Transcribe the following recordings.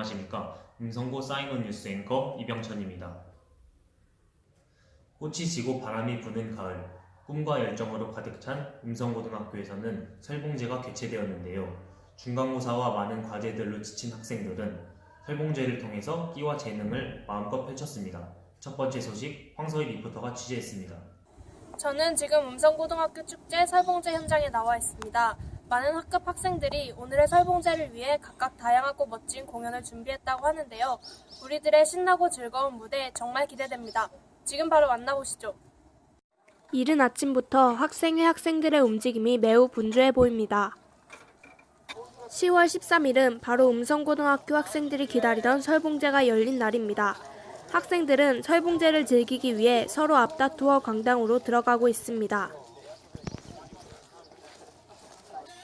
안녕하십니까. 음성고 사이먼 뉴스 앵커 이병천입니다. 꽃이 지고 바람이 부는 가을, 꿈과 열정으로 가득 찬 음성고등학교에서는 설봉제가 개최되었는데요. 중간고사와 많은 과제들로 지친 학생들은 설봉제를 통해서 끼와 재능을 마음껏 펼쳤습니다. 첫 번째 소식 황서희 리포터가 취재했습니다. 저는 지금 음성고등학교 축제 설봉제 현장에 나와 있습니다. 많은 학급 학생들이 오늘의 설봉제를 위해 각각 다양하고 멋진 공연을 준비했다고 하는데요. 우리들의 신나고 즐거운 무대 정말 기대됩니다. 지금 바로 만나보시죠. 이른 아침부터 학생회 학생들의 움직임이 매우 분주해 보입니다. 10월 13일은 바로 음성고등학교 학생들이 기다리던 설봉제가 열린 날입니다. 학생들은 설봉제를 즐기기 위해 서로 앞다투어 강당으로 들어가고 있습니다.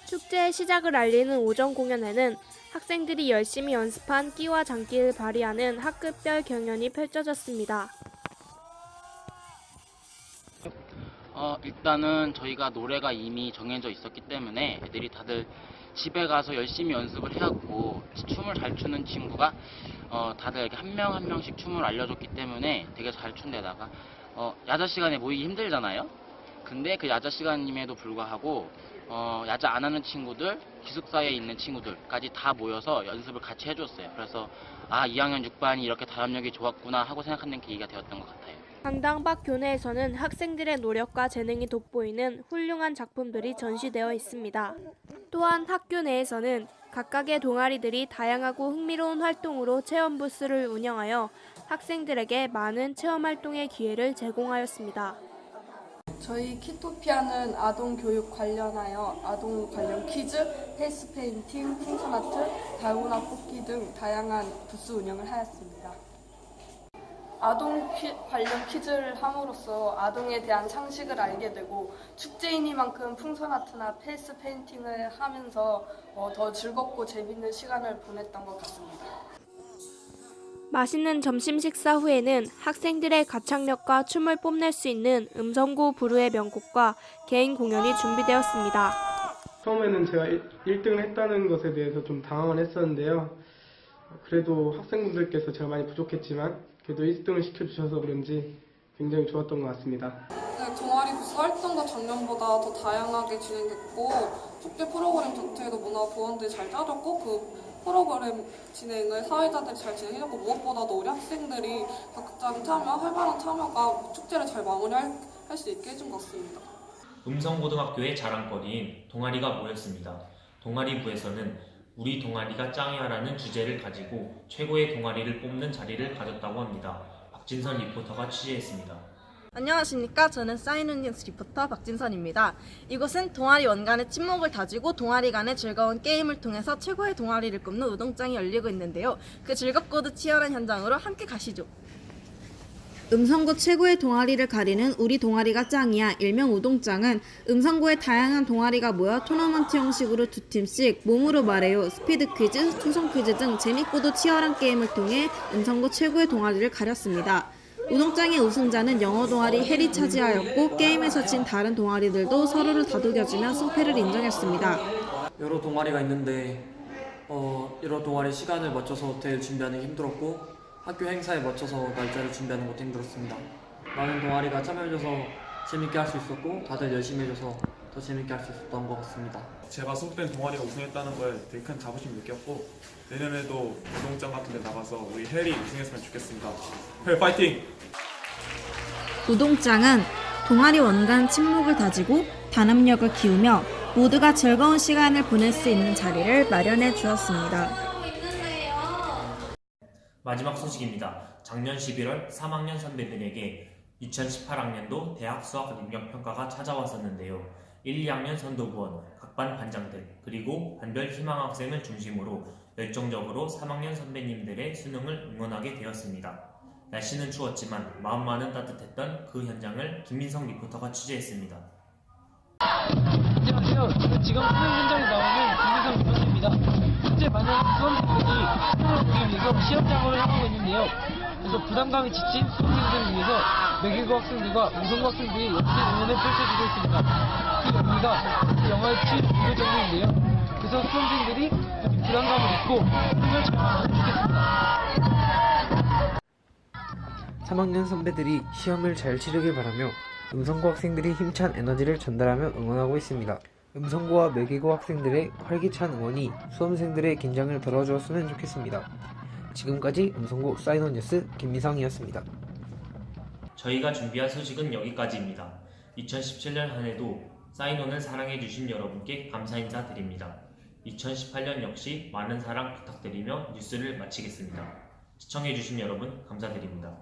축제의 시작을 알리는 오전 공연에는 학생들이 열심히 연습한 끼와 장기를 발휘하는 학급별 경연이 펼쳐졌습니다. 어, 일단은 저희가 노래가 이미 정해져 있었기 때문에 애들이 다들 집에 가서 열심히 연습을 해왔고 춤을 잘 추는 친구가 어, 다들 이렇게 한 명 한 명씩 춤을 알려줬기 때문에 되게 잘 춘데다가 어, 야자 시간에 모이기 힘들잖아요. 근데 그 야자 시간임에도 불구하고 어, 야자 안 하는 친구들, 기숙사에 있는 친구들까지 다 모여서 연습을 같이 해줬어요. 그래서 아 2학년 6반이 이렇게 다음력이 좋았구나 하고 생각하는 계기가 되었던 것 같아요. 강당 밖 교내에서는 학생들의 노력과 재능이 돋보이는 훌륭한 작품들이 전시되어 있습니다. 또한 학교 내에서는 각각의 동아리들이 다양하고 흥미로운 활동으로 체험 부스를 운영하여 학생들에게 많은 체험 활동의 기회를 제공하였습니다. 저희 키토피아는 아동 교육 관련하여 아동 관련 퀴즈, 헬스 페인팅, 풍선 아트, 달고나 뽑기 등 다양한 부스 운영을 하였습니다. 아동 퀴- 관련 퀴즈를 함으로써 아동에 대한 상식을 알게 되고 축제이니만큼 풍선 아트나 헬스 페인팅을 하면서 어, 더 즐겁고 재밌는 시간을 보냈던 것 같습니다. 맛있는 점심 식사 후에는 학생들의 가창력과 춤을 뽐낼 수 있는 음성고 부르의 명곡과 개인 공연이 준비되었습니다. 처음에는 제가 1등을 했다는 것에 대해서 좀 당황을 했었는데요. 그래도 학생분들께서 제가 많이 부족했지만 그래도 1등을 시켜주셔서 그런지 굉장히 좋았던 것 같습니다. 네, 동아리 부스 활동도 작년보다 더 다양하게 진행됐고 축제 프로그램 자체도 문화 부원들이 잘 짜줬고 그 프로그램 진행을 사회자들이 잘 진행해줬고 무엇보다도 우리 학생들이 각장 참여, 활발한 참여가 축제를 잘 마무리할 수 있게 해준 것 같습니다. 음성고등학교의 자랑거리인 동아리가 모였습니다. 동아리부에서는 우리 동아리가 짱이야라는 주제를 가지고 최고의 동아리를 뽑는 자리를 가졌다고 합니다. 박진선 리포터가 취재했습니다. 안녕하십니까. 저는 사이언 뉴스 리포터 박진선입니다. 이곳은 동아리 원간의 친목을 다지고 동아리 간의 즐거운 게임을 통해서 최고의 동아리를 꼽는 우동장이 열리고 있는데요. 그 즐겁고도 치열한 현장으로 함께 가시죠. 음성고 최고의 동아리를 가리는 우리 동아리가 짱이야 일명 우동짱은 음성고의 다양한 동아리가 모여 토너먼트 형식으로 두 팀씩 몸으로 말해요 스피드 퀴즈, 추성 퀴즈 등 재밌고도 치열한 게임을 통해 음성고 최고의 동아리를 가렸습니다. 우동짱의 우승자는 영어 동아리 해리 차지하였고 게임에서 진 다른 동아리들도 서로를 다독여주며 승패를 인정했습니다. 여러 동아리가 있는데 어, 여러 동아리 시간을 맞춰서 대회 준비하는 게 힘들었고 학교 행사에 맞춰서 날짜를 준비하는 것도 힘들었습니다. 많은 동아리가 참여해줘서 재밌게 할 수 있었고 다들 열심히 해줘서 더 재밌게 할 수 있었던 것 같습니다. 제가 소속된 동아리가 우승했다는 거에 되게 큰 자부심 느꼈고 내년에도 운동장 같은 데 나가서 우리 해리 우승했으면 좋겠습니다. 해 파이팅! 우동짱은 동아리 원간 친목을 다지고 단합력을 키우며 모두가 즐거운 시간을 보낼 수 있는 자리를 마련해 주었습니다. 마지막 소식입니다. 작년 11월 3학년 선배들에게 2018학년도 대학 수학 능력 평가가 찾아왔었는데요. 1, 2학년 선도부원, 각반 반장들, 그리고 반별 희망 학생을 중심으로 열정적으로 3학년 선배님들의 수능을 응원하게 되었습니다. 날씨는 추웠지만 마음만은 따뜻했던 그 현장을 김민성 리포터가 취재했습니다. 안녕하세요. 저는 지금 수능 현장에 나오는 김민성 리포터입니다. 현재 많은 수험생들이 수능을 위해서 시험 작업을 하고 있는데요. 그래서 부담감이 지친 수험생들을 위해서 매개고 학생들과 우성고 학생들이 연습 응원을 펼쳐주고 있습니다. 그 연기가 영화의 7 정도인데요. 그래서 수험생들이 부담감을 잊고 힘을 잘 좋겠습니다. 3학년 선배들이 시험을 잘 치르길 바라며 음성고 학생들이 힘찬 에너지를 전달하며 응원하고 있습니다. 음성고와 매기고 학생들의 활기찬 응원이 수험생들의 긴장을 덜어주었으면 좋겠습니다. 지금까지 음성고 사이먼 뉴스 김미성이었습니다. 저희가 준비한 소식은 여기까지입니다. 2017년 한 해도 사인원을 사랑해주신 여러분께 감사 인사 드립니다. 2018년 역시 많은 사랑 부탁드리며 뉴스를 마치겠습니다. 시청해주신 여러분 감사드립니다.